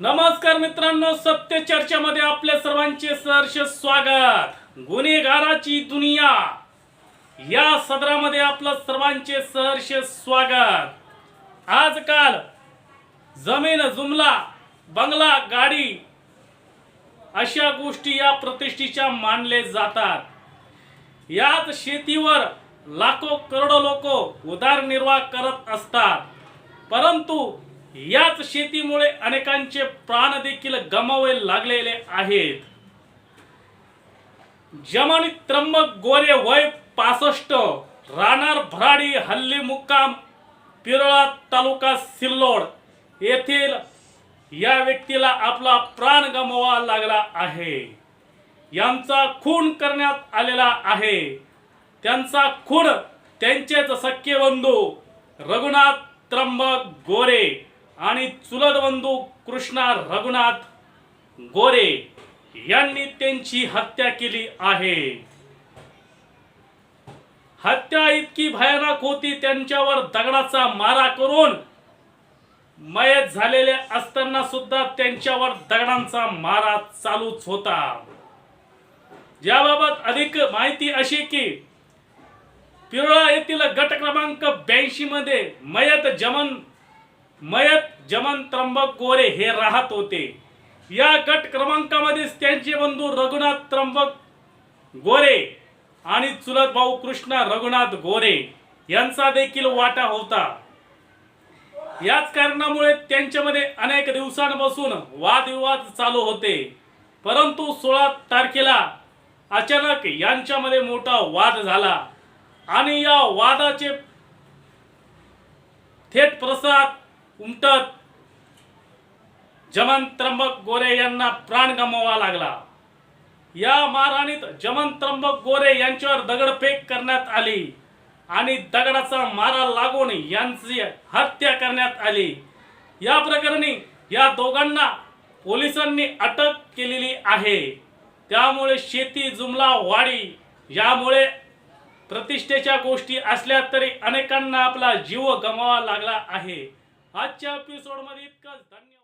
नमस्कार मित्रांनो सत्य चर्चेमध्ये आपल्या सर्वांचे सहर्ष स्वागत. गुन्हेगाराची दुनिया. या सदरामध्ये आपलं सर्वांचे सहर्ष स्वागत. आजकाल जमीन जुमला बंगला गाडी अशा गोष्टी या प्रतिष्ठेच्या मानले जातात. याच शेतीवर लाखो करोडो लोक उदारनिर्वाह करत असतात. परंतु याच शेतीमुळे अनेकांचे प्राण देखील गमावे लागलेले आहेत. जमनी त्र्यंबक गोरे वय पासष्ट राणार भराडी हल्ली मुक्काम पिरळा तालुका सिल्लोड येथील या व्यक्तीला आपला प्राण गमवा लागला आहे. यांचा खून करण्यात आलेला आहे. त्यांचा खून त्यांचेच सख्खे बंधू रघुनाथ त्र्यंबक गोरे आणि चुलतबंधू कृष्णा रघुनाथ गोरे यांनी त्यांची हत्या केली आहे. हत्या इतकी भयानक होती त्यांच्यावर दगडाचा मारा करून मयत झालेले असताना सुद्धा त्यांच्यावर दगडांचा मारा चालूच होता. याबाबत अधिक माहिती अशी की पिरोळा येथील गट क्रमांक ब्याऐंशी मध्ये मयत जमन मयत जमन त्र्यंबक गोरे हे राहत होते. या गट क्रमांकामध्येच त्यांचे बंधू रघुनाथ त्र्यंबक गोरे आणि चुलत भाऊ कृष्णा रघुनाथ गोरे यांचा देखील वाटा होता. याच कारणामुळे त्यांच्यामध्ये अनेक दिवसांपासून वादविवाद चालू होते. परंतु सोळा तारखेला अचानक यांच्यामध्ये मोठा वाद झाला आणि या वादाचे थेट प्रसाद उमटत. जमन त्र्यंबक गोरे यांना प्राण गमवावा लागला. या मारहाणीत जमन त्र्यंबक गोरे यांच्यावर दगडफेक करण्यात आली आणि दगडाचा मारा लागून यांची हत्या करण्यात आली. या प्रकरणी या दोघांना पोलिसांनी अटक केलेली आहे. त्यामुळे शेती जुमला वाडी यामुळे प्रतिष्ठेच्या गोष्टी असल्या तरी अनेकांना आपला जीव गमावा लागला आहे. आजच्या एपिसोडमध्ये इतकंच. धन्यवाद.